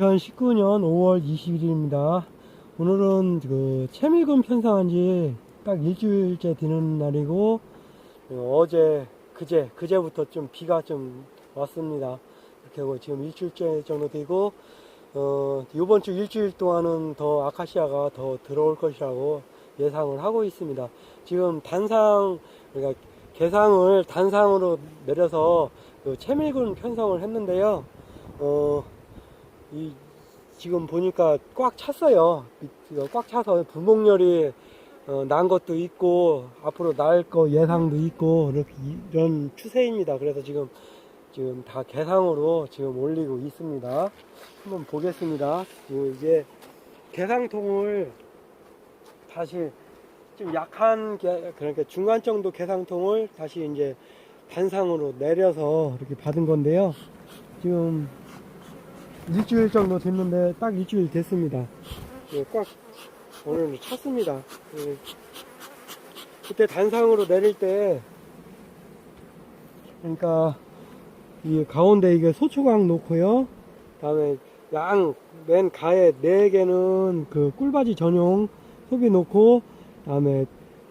2019년 5월 20일입니다. 오늘은 그 채밀금 편성한 지 딱 일주일째 되는 날이고 어, 어제 그제 그제부터 좀 비가 좀 왔습니다. 이렇게 하고 지금 일주일째 정도 되고 어 이번 주 일주일 동안은 더 아카시아가 더 들어올 것이라고 예상을 하고 있습니다. 지금 단상 그러니까 개상을 단상으로 내려서 그 채밀금 편성을 했는데요. 어 이 지금 보니까 꽉 찼어요. 꽉 차서 불목열이 어, 난 것도 있고 앞으로 날 거 예상도 있고 이렇게 이- 이런 추세입니다. 그래서 지금 지금 다 개상으로 지금 올리고 있습니다. 한번 보겠습니다. 그 이게 개상통을 다시 좀 약한 게 그러니까 중간 정도 개상통을 다시 이제 단상으로 내려서 이렇게 받은 건데요. 지금 일주일 정도 됐는데 딱 일주일 됐습니다. 예, 꽉 오늘 찼습니다. 예. 그때 단상으로 내릴 때 그러니까 이 가운데 이게 소초강 놓고요. 다음에 양 맨 가에 네 개는 그 꿀바지 전용 소비 놓고 다음에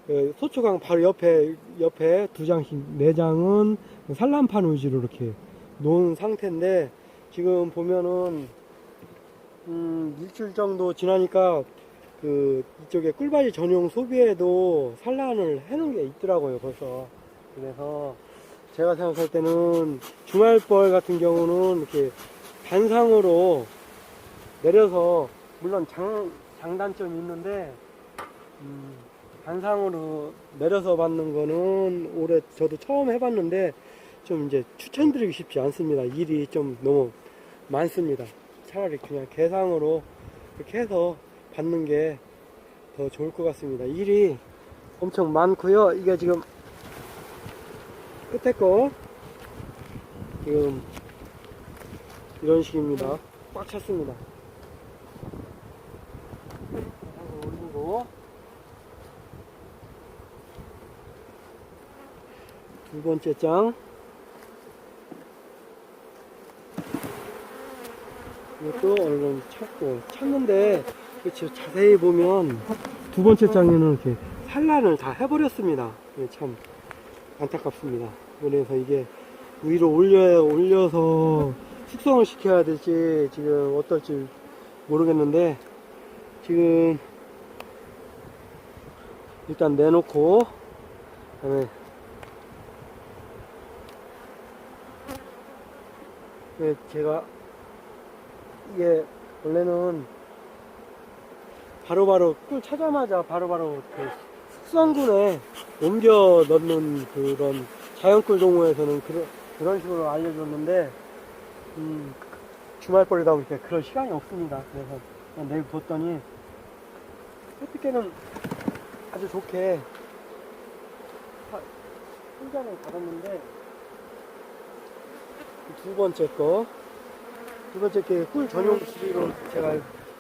그 소초강 바로 옆에 옆에 두 장씩 네 장은 산란판 위주로 이렇게 놓은 상태인데 지금 보면은 음, 일주일 정도 지나니까 그 이쪽에 꿀바지 전용 소비에도 산란을 해놓은 게 있더라고요 벌써. 그래서 제가 생각할 때는 주말벌 같은 경우는 이렇게 반상으로 내려서 물론 장, 장단점이 있는데 음, 반상으로 내려서 받는 거는 올해 저도 처음 해봤는데 좀 이제 추천드리기 쉽지 않습니다. 일이 좀 너무 많습니다. 차라리 그냥 개상으로 이렇게 해서 받는 게 더 좋을 것 같습니다. 일이 엄청 많고요. 이게 지금 끝에 거 지금 이런 식입니다. 꽉 찼습니다. 올리고 두 번째 장 이것도 얼른 찼고 찼는데 그렇죠 자세히 보면 두 번째 장에는 이렇게 산란을 다 해버렸습니다. 참 안타깝습니다. 그래서 이게 위로 올려 올려서 숙성을 시켜야 될지 지금 어떨지 모르겠는데 지금 일단 내놓고 그다음에 예, 제가 이게 원래는 바로바로 꿀 차자마자 바로바로 그 숙성군에 옮겨 넣는 그런 자연꿀 동호회에서는 그런, 그런 식으로 알려줬는데 음, 주말벌이다 보니까 그럴 시간이 없습니다. 그래서 그냥 내일 뒀더니 어떻게는 아주 좋게 한- 한 잔을 받았는데 두 번째 거, 두 번째 게꿀 전용 수비로 제가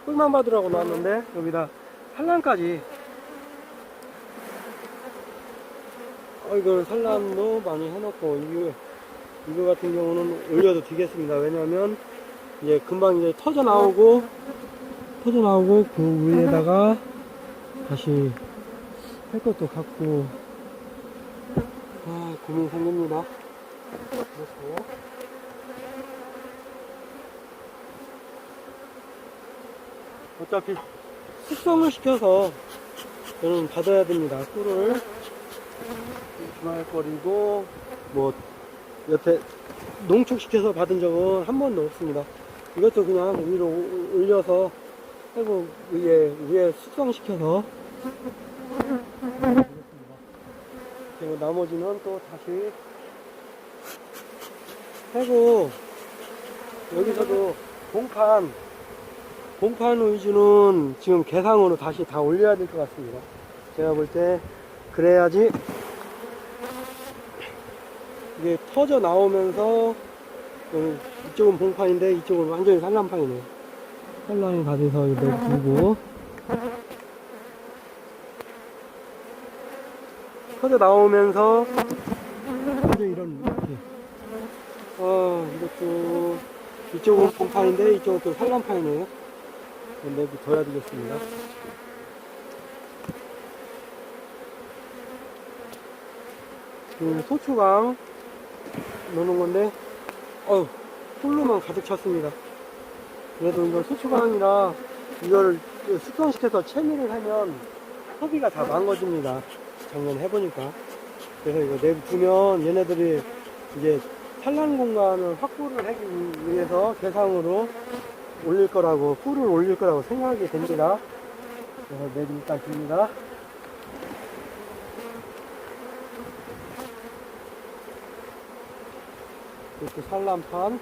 꿀만 받으라고 놨는데 여기다 산란까지. 어, 이거 산란도 많이 해놓고 이거 이거 같은 경우는 올려도 되겠습니다. 왜냐면 이제 금방 이제 터져 나오고 터져 나오고 그 위에다가 다시 할 것도 같고 아 고민 생깁니다. 그렇고. 어차피 숙성을 시켜서 저는 받아야 됩니다. 꿀을 주말거리고 뭐 여태 농축시켜서 받은 적은 한 번도 없습니다. 이것도 그냥 위로 올려서 하고 위에 위에 숙성시켜서 그리고 나머지는 또 다시 하고 여기서도 공판 공판 위주는 지금 개상으로 다시 다 올려야 될 것 같습니다. 제가 볼 때 그래야지 이게 터져 나오면서 어, 이쪽은 봉판인데 이쪽은 완전히 산란판이네요. 산란이 다 돼서 이렇게 두고 터져 나오면서 완전 이런 이렇게 아 이것도 이쪽은 본판인데 이쪽은 또 산란판이네요. 내부 둬야 되겠습니다. 그 소추강 넣는 건데, 어휴, 홀로만 가득 찼습니다. 그래도 이거 소추강이라 이걸 숙성시켜서 채미를 하면 소비가 다 망가집니다. 작년에 해보니까. 그래서 이거 내부 두면 얘네들이 이제 산란 공간을 확보를 하기 위해서 대상으로 올릴 거라고, 풀을 올릴 거라고 생각이 됩니다. 그래서 내부 일단 줍니다. 이렇게 산란판.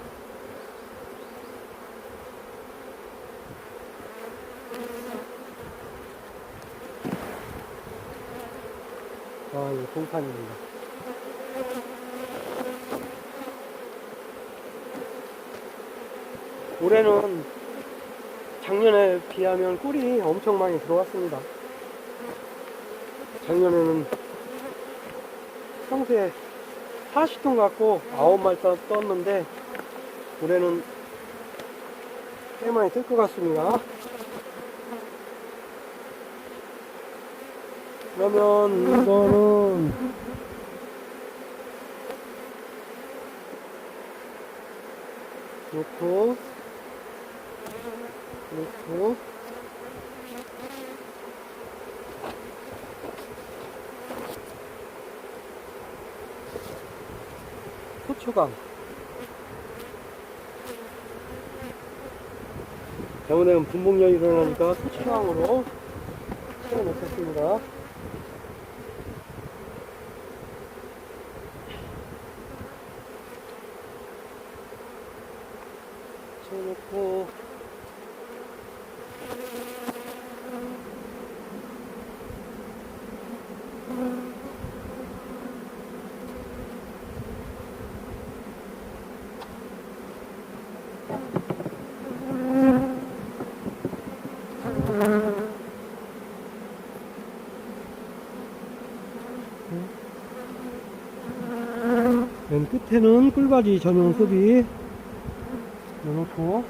아, 이거 동판입니다. 올해는 작년에 비하면 꿀이 엄청 많이 들어왔습니다. 작년에는 평소에 40톤 갖고 9마리 떴- 떴는데 올해는 꽤 많이 뜰 것 같습니다. 그러면 이거는 놓고 놓고 소추강 대원에는 분봉령이 일어나니까 소추강으로 채워 놓겠습니다. 채워놓고 맨 끝에는 꿀바지 전용 소비. 넣어놓고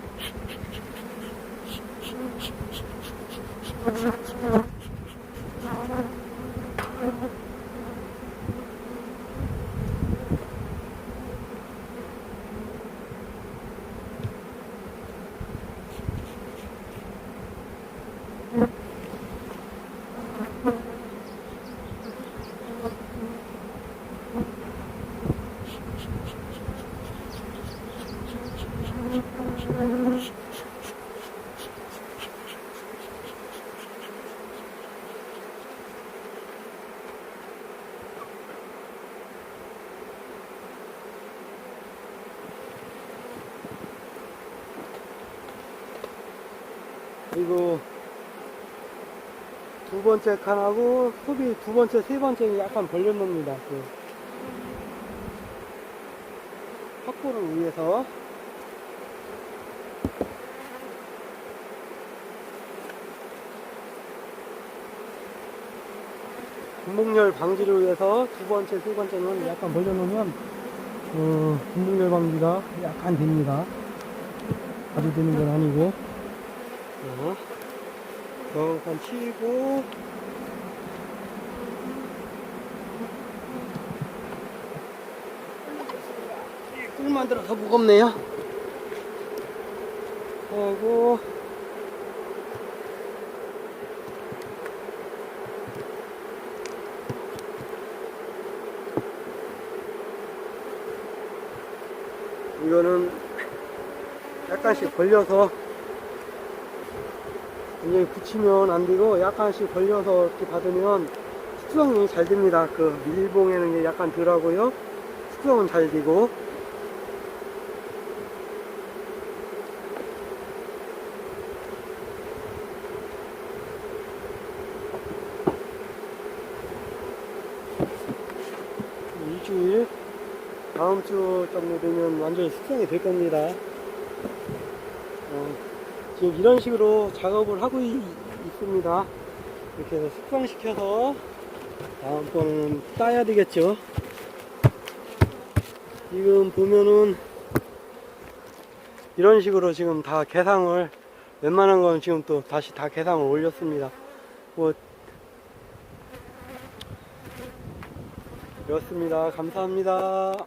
그리고 두 번째 칸하고 소비 두 번째 세 번째는 약간 벌려놓습니다. 그 확보를 위해서 분목열 방지를 위해서 두 번째 세 번째는 약간 벌려놓으면 어, 분목열 방지가 약간 됩니다. 아주 되는 건 아니고. 어, 잠깐 치고. 꿀 만들어서 무겁네요. 하고 이거는 약간씩 벌려서 이제 붙이면 안 되고 약간씩 벌려서 이렇게 받으면 숙성이 잘 됩니다. 그 밀봉에는 약간 덜 하고요. 숙성은 잘 되고. 일주일 다음 주 정도 되면 완전히 숙성이 될 겁니다. 어, 지금 이런 식으로 작업을 하고 있, 습니다 이렇게 해서 숙성시켜서 다음번은 따야 되겠죠. 지금 보면은 이런 식으로 지금 다 개상을 웬만한 건 지금 또 다시 다 개상을 올렸습니다. 뭐 이렇습니다. 감사합니다.